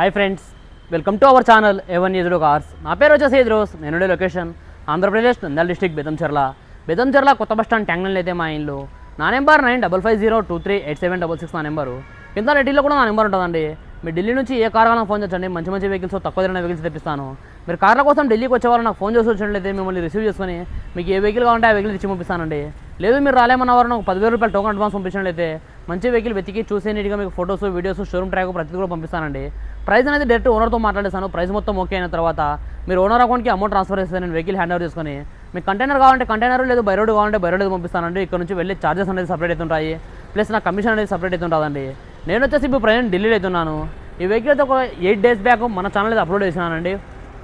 Hi friends welcome to our channel ఎవన్ ఎదురు cars నా పేరు వచ్చేసి ఎదురోస్ నేను లొకేషన్ ఆంధ్రప్రదేశ్ నంద్యాల డిస్టిక్ బెదంచెర్ల బెదంచెర్ల కొత్త బస్ స్టాండ్ ట్యాంగ్లైన్ అయితే మా ఇల్లు. నా number nine double five zero two three eight seven double six నా నెంబరు కింద రెడ్డిలో కూడా నా నెంబర్ ఉంటుందండి. మీరు ఢిల్లీ నుంచి ఏ కార్ కావాలన్నా ఫోన్ చేయండి. మంచి మంచి వెహికల్స్ తక్కువ తిరిగిన వెహికల్స్ తెప్పిస్తాను. మీరు కార్ల కోసం ఢిల్లీకి వచ్చేవాళ్ళు నాకు ఫోన్ చేసి వచ్చినట్లయితే మిమ్మల్ని రిసీవ్ చేసుకొని మీకు ఏ వెహికల్ కావాలంటే ఆ వెహికల్ ఇచ్చి పంపిస్తానండి. లేదు మీరు రాలేమన్న వారు నాకు పదివేల రూపాయలు టోకన్ అడ్వాన్స్ పంపించినట్లయితే మంచి వెహికల్ వెతికి చూసే నీటిగా మీకు ఫొటోస్ వీడియోస్ షోరూమ్ ట్రాక్ ప్రతిదీ కూడా పంపిస్తానండి. ప్రైస్ అనేది డైరెక్ట్ ఓనర్తో మాట్లాడేస్తాను ప్రైస్ మొత్తం ఓకే అయిన తర్వాత మీరు ఓనర్ అకౌంట్కి అమౌంట్ ట్రాన్స్ఫర్ చేస్తే నేను వెహికల్ హ్యాండ్ ఓవర్ చేసుకొని మీకు కంటైనర్ కావాలంటే కంటైనర్ లేదు బైరోడ్ కావాలంటే బైరోడ్ పంపిస్తానండి. ఇక్కడ నుంచి వెళ్ళి చార్జెస్ అనేది సపరేట్ అవుతుంటాయి. ప్లస్ నా కమిషన్ అనేది సపరేట్ అవుతుంటుందండి. నేను వచ్చేసి ఇప్పుడు ప్రజెంట్ ఢిల్లీలో అవుతున్నాను. ఈ వెహికల్ అయితే ఒక ఎయిట్ డేస్ బ్యాక్ మన ఛానల్ అయితే upload చేసినానండి.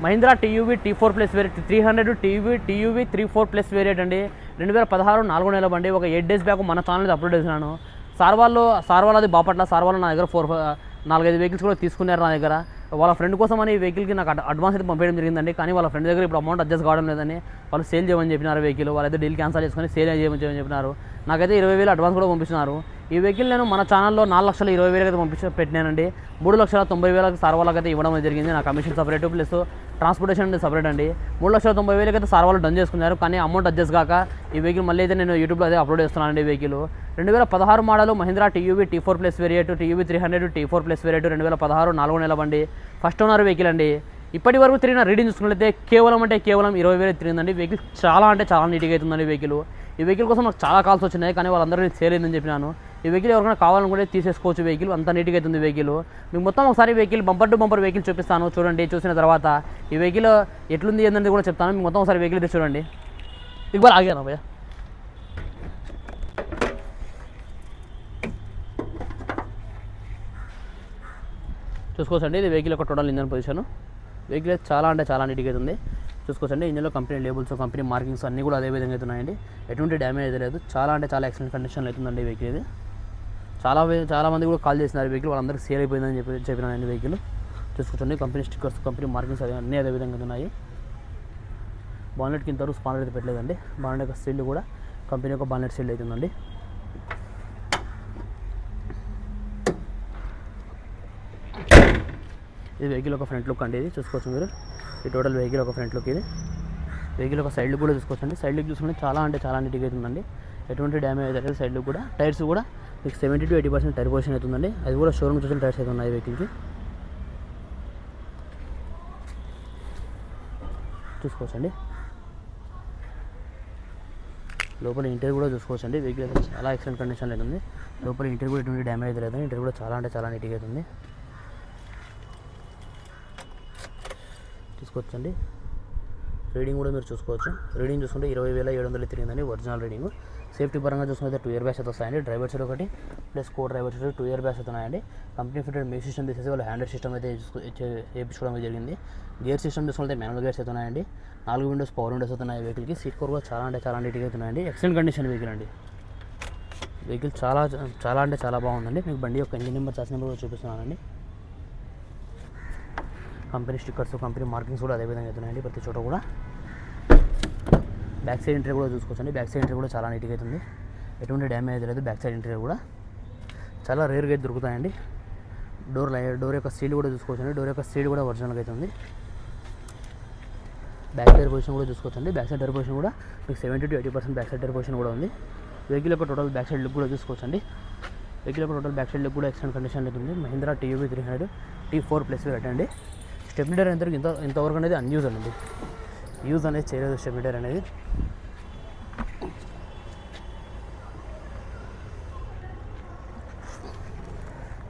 Mahindra TUV T four plus variant three hundred TV TUV three four plus variant అండి. రెండు వేల పదహారు నాలుగు నెల బండి ఒక ఎయిట్ డేస్ బ్యాక్ మన ఛానల్ అప్లోడ్ చేసినాను. సార్ వాళ్ళు సార్ వాళ్ళది బాపట్ల సార్ వాళ్ళు నా దగ్గర ఫోర్ నాలుగైదు వెహికల్స్ కూడా తీసుకున్నారు నా దగ్గర. వాళ్ళ ఫ్రెండ్ కోసం అని వెహికల్కి నాకు అడ్వాన్స్ అయితే పంపించడం జరిగిందండి. కానీ వాళ్ళ ఫ్రెండ్ దగ్గర ఇప్పుడు అమౌంట్ అడ్జస్ట్ కావడం లేదని వాళ్ళు సేల్ చేయమని చెప్పినారు వెహికల్ వాళ్ళైతే డీల్ క్యాన్సిల్ చేసుకొని సేల్ చేయమని చేయమని చెప్పినారు. నాకైతే ఇరవై వేలు అడ్వాన్స్ కూడా పంపిస్తున్నారు ఈ వెహికల్ నేను మన ఛానల్లో నాలుగు లక్షల ఇరవై వేలకి అయితే పంపించి పెట్టినానండి. మూడు లక్షల తొంభై వేలకు సార్ వాళ్ళకి అయితే ఇవ్వడం జరిగింది. నా కమిషన్ సపరేట్ ప్లస్ ట్రాన్స్పోర్టేషన్ అనేది సపరేట్ అండి. మూడు లక్షల తొంభై వేలకి అయితే సార్ వాళ్ళు డన్ చేసుకున్నారు. కానీ అమౌంట్ అడ్జస్ట్ కాక ఈ వెహికల్ మళ్ళీ అయితే నేను యూట్యూబ్లో అయితే అప్లోడ్ చేస్తున్నానండి ఈ వెహికల్ రెండు వేల పదహారు model Mahindra TUV T four plus variant TUV three hundred T four plus variant రెండు వేల పదహారు నాలుగు నెల బండి. ఫస్ట్ ఓనర్ వెహికల్ అండి. ఇప్పటి వరకు తిరిగిన రీడింగ్ చూసుకున్నట్లయితే కేవలం అంటే కేవలం ఇరవై వేలు తిరిగిందండి. వెహికల్ చాలా అంటే చాలా నీట్గా అవుతుందండి వెహికల్ ఈ వెహికల్ కోసం నాకు చాలా కాల్స్ వచ్చినాయి కానీ వాళ్ళందరూ సేల్ అయిందని చెప్పినాను. ఈ వెహికల్ ఎవరికైనా కావాలనుకుంటే తీసేసుకోవచ్చు వెహికల్ అంత నీట్గా అవుతుంది వెహికల్ మీకు మొత్తం ఒకసారి vehicle bumper to bumper vehicle చూపిస్తాను. చూడండి చూసిన తర్వాత ఈ వెహికల్ ఎట్లుంది ఏందని కూడా చెప్తాను. మీకు మొత్తం ఒకసారి వెహికల్ అయితే చూడండి. ఇవాళ ఆగాను భయ్యా. చూసుకోవచ్చండి ఇది వెహికల్ యొక్క టోటల్ ఇంజన్ పొజిషన్ వెహికల్ చాలా అంటే చాలా నీట్గా అవుతుంది చూసుకోవచ్చండి ఇంజన్లో కంపెనీ లేబుల్స్ కంపెనీ మార్కింగ్స్ అన్నీ కూడా అదే విధంగా అవుతున్నాయండి ఎటువంటి డ్యామేజ్ అయితే లేదు. చాలా అంటే చాలా ఎక్సలెంట్ కండిషన్లో అవుతుందండి వెహికల్ ఇది. చాలా చాలా మంది కూడా కాల్ చేసినారు వెహికల్ వాళ్ళందరికీ సేల్ అయిపోయిందని చెప్పి చెప్పినానండి వెహికల్ చూసుకోవచ్చండి కంపెనీ స్టిక్కర్స్ కంపెనీ మార్కింగ్స్ అవి అన్నీ అదే విధంగా ఉన్నాయి. బాన్లెట్కి ఇంతవరకు స్పానర్ అయితే పెట్టలేదండి. బాన్లెట్ యొక్క సీల్డ్ కూడా కంపెనీ యొక్క బాన్లెట్ సీల్డ్ అవుతుందండి ఇది వెహికల్ ఒక ఫ్రంట్ లుక్ అండి ఇది. చూసుకోవచ్చు మీరు. ఈ టోటల్ వెహికల్ ఒక ఫ్రంట్ లుక్ ఇది. వెహికల్ ఒక సైడ్ లుక్ కూడా చూసుకోవచ్చు అండి సైడ్ లుక్ చూసుకుంటే చాలా అంటే చాలా నీట్గా అవుతుందండి ఎటువంటి డ్యామేజ్ అయితే సైడ్ లుక్ కూడా. టైర్స్ కూడా మీకు seventy to eighty percent tyre position అవుతుందండి అది కూడా షోరూమ్ చూసిన టైర్స్ అయితే ఉన్నాయి వెహికల్కి చూసుకోవచ్చండి. లోపల ఇంటర్ కూడా చూసుకోవచ్చండి. వెహికల్ చాలా ఎక్సలెంట్ కండిషన్లో అవుతుంది లోపల ఇంటర్ కూడా ఎటువంటి డ్యామేజ్ అయితే లేదు కూడా చాలా అంటే చాలా నీట్గా అవుతుంది తీసుకోవచ్చండి రీడింగ్ కూడా మీరు చూసుకోవచ్చు. రీడింగ్ చూసుకుంటే ఇరవై వేల ఏడు వందలు తిరిగిందండి ఒరిజినల్ రీడింగ్ సేఫ్టీ పరంగా చూసుకుంటే టూ ఇయర్ బ్యాచ్ అయితే వస్తాయండి. డ్రైవర్ సైడ్ ఒకటి plus co driver side two year batch అయితే ఉన్నాయండి. కంపెనీ ఫిటెడ్ మీ సిస్టమ్ తీసేసి వాళ్ళు హ్యాండెడ్ సిస్టమ్ అయితే వేయించుకోవడం చేయించుకోవడం జరిగింది. గేర్ సిస్టమ్ చూసుకుంటే మాన్యువల్ గేర్స్ అయితే ఉన్నాయండి. నాలుగు విండోస్ పవర్ విండోస్ అయితే ఉన్నాయి వెహికల్కి సీట్ కోర్ కూడా చాలా అంటే చాలా నీట్గా అవుతున్నాయండి ఎక్సలెంట్ కండిషన్ వెహికల్ అండి. వెహికల్ చాలా చాలా అంటే చాలా బాగుందండి. మీకు బండి యొక్క ఇంజిన్ నెంబర్ చార్జ్ నెంబర్ కూడా చూపిస్తున్నానండి. కంపెనీ స్టిక్కర్స్ కంపెనీ మార్కింగ్స్ కూడా అదే విధంగా అవుతున్నాయండి. ప్రతి చోట కూడా. బ్యాక్ సైడ్ ఇంటీరియర్ కూడా చూసుకోవచ్చండి. బ్యాక్ సైడ్ ఇంటీరియర్ కూడా చాలా నీట్గా అవుతుంది. ఎటువంటి డ్యామేజ్ లేదు. బ్యాక్ సైడ్ ఇంటీరియర్ కూడా చాలా రేర్గా అయితే దొరుకుతాయండి. డోర్ డోర్ యొక్క సీల్ కూడా చూసుకోవచ్చండి. డోర్ యొక్క సీల్ కూడా ఒరిజినల్గా అవుతుంది. బ్యాక్ సైడ్ పొజిషన్ కూడా చూసుకోవచ్చండి. బ్యాక్ సైడ్ టైర్ పొజిషన్ కూడా మీకు seventy to eighty percent back side tyre position కూడా ఉంది. వెహికల్ యొక్క టోటల్ బ్యాక్ సైడ్ లుక్ కూడా చూసుకోవచ్చండి. వెహికల్ యొక్క టోటల్ బ్యాక్ సైడ్ లుక్ కూడా ఎక్సలెంట్ కండిషన్ అవుతుంది Mahindra TUV three hundred T four plus పెట్టండి అండి అనేది ఇంత ఇంతవరకు అనేది అన్యూజ్ అండి. యూజ్ అనేది చేయలేదు స్టెబిలిటర్ అనేది.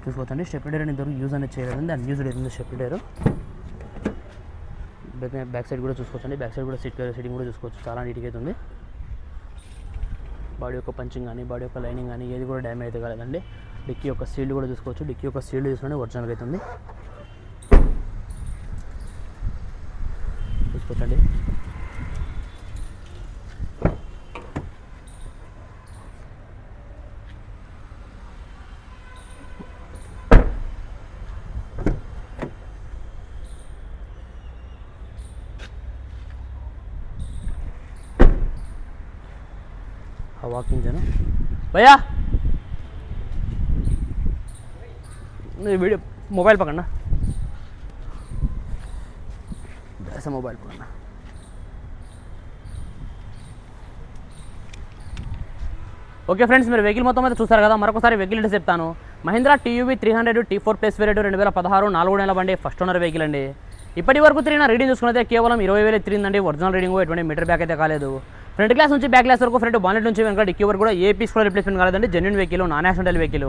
చూసుకోవచ్చండి. స్టెబిలిటర్ అనేది ఇంతవరకు యూజ్ అనేది చేయలేదు అన్యూజ్డ్ అవుతుంది స్టెబిలిటర్ బ్యాక్ బ్యాక్ సైడ్ కూడా చూసుకోవచ్చండి. బ్యాక్ సైడ్ కూడా సీట్ సీటింగ్ కూడా చూసుకోవచ్చు. చాలా నీట్గా అవుతుంది బాడీ యొక్క పంచింగ్ కానీ బాడీ యొక్క లైనింగ్ కానీ ఏది కూడా డ్యామేజ్ అయితే కాలేదండి. డిక్కీ యొక్క సీల్డ్ కూడా చూసుకోవచ్చు. డిక్కీ యొక్క సీల్డ్ చూసుకుంటే ఒరిజినల్గా అవుతుంది చూసుకోవచ్చండి వాకింగ్ ఇంజన్ భయ్యా! వీడియో మొబైల్ పక్కన ऐसा मोबाइल पकड़ना ఓకే ఫ్రెండ్స్ మీరు వెహికల్ మొత్తం అయితే చూస్తారు కదా మరొకసారి వెహికల్ అంటే చెప్తాను Mahindra TUV three hundred T four plus variant రెండు వేల పదహారు నాలుగు నెలల బండి ఫస్ట్ ఓనర్ వెహికల్ అండి ఇప్పటి వరకు తిరిగిన రీడింగ్ చూసుకున్నైతే కేవలం ఇరవై వేలు తిరిగిందండి ఒరిజినల్ రీడింగ్ ఎటువంటి మీటర్ బ్యాక్ అయితే కాలేదు ఫ్రంట్ క్లాస్ నుంచి బ్యాక్ క్లాస్ వరకు ఫ్రంట్ బానెట్ నుంచి వెనక డిక్కీ వరకు కూడా ఏ పీస్ కూడా రిప్లేస్మెంట్ కాలేదండి genuine vehicle non accidental vehicle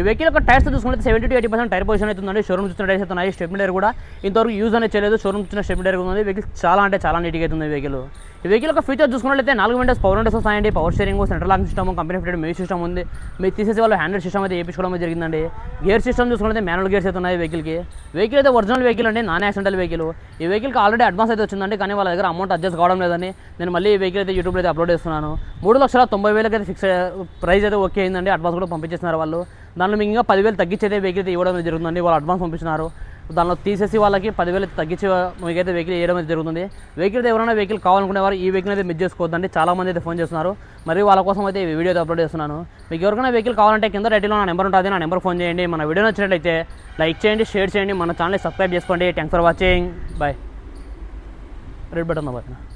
ఈ వెహికల్ యొక్క టైర్స్ చూసుకుంటే seventy to eighty percent tyre position అవుతుందండి షోరూమ్ చూసిన టైర్స్ అవుతున్నాయి స్టెప్ టైర్ కూడా ఇంతవరకు యూజ్ అనేది చేయలేదు. షోరూమ్ చూసిన స్టెప్ టైర్ ఉంది. వెహికల్ చాలా అంటే చాలా నీట్గా అవుతుంది ఈ వెహికల్ ఈ వెహికల్ యొక్క ఫీచర్ చూసుకున్నట్లయితే నాలుగు విండోస్ పవర్ విండోస్ వస్తాయండి. Power steering central locking system company fitted music system ఉంది. మీరు తీసేసి వాళ్ళు హ్యాండిల్ సిస్టమ్ అయితే వేయించుకోవడం జరిగిందండి. గేర్ సిస్టమ్ చూసుకుంటే మాన్యువల్ గేర్స్ అయితే ఉన్నాయి వెహికల్కి వెహికల్ అయితే ఒరిజినల్ వెహికల్ అండి నాన్ యాక్సిడెంటల్ వెహికల్ ఈ వెహికల్కి ఆల్రెడీ అడ్వాన్స్ అయితే వచ్చిందండి కానీ వాళ్ళ దగ్గర అమౌంట్ అడ్జస్ట్ కావడం లేదని నేను మళ్ళీ ఈ వెహికల్ అయితే యూట్యూబ్లో అయితే అప్లోడ్ చేస్తున్నాను. మూడు లక్షల తొంభై వేలకి అయితే ఫిక్స్ ప్రైస్ అయితే ఓకే అయిందండి. అడ్వాన్స్ కూడా పంపించేస్తున్నారు వాళ్ళు. దాని దానిలో మీకు ఇంకా పదివేలు తగ్గించేదే వెహికల్ ఇవ్వడం జరుగుతుంది జరుగుతుందండి వాళ్ళు అడ్వాన్స్ పంపిస్తున్నారు దానిలో తీసేసి వాళ్ళకి పదివేలు తగ్గించి మీకైతే వెహికల్ వేయడం అయితే జరుగుతుంది. వెహికల్ ఎవరైనా వెహికల్ కావాలనుకునే వారు ఈ వెహికల్ అయితే మిస్ చేసుకోవద్దండి. చాలామంది అయితే ఫోన్ చేస్తున్నారు. మరి వాళ్ళ కోసం అయితే ఈ వీడియో అయితే అప్లోడ్ చేస్తున్నాను. మీకు ఎవరికైనా వెహికల్ కావాలంటే కింద రైట్లో నా నెంబర్ ఉంటుంది. నా నెంబర్ ఫోన్ చేయండి. మన వీడియో నచ్చినట్లయితే లైక్ చేయండి షేర్ చేయండి. మన ఛానల్ని సబ్స్క్రైబ్ చేసుకోండి. Thanks for watching. Bye. Red button bye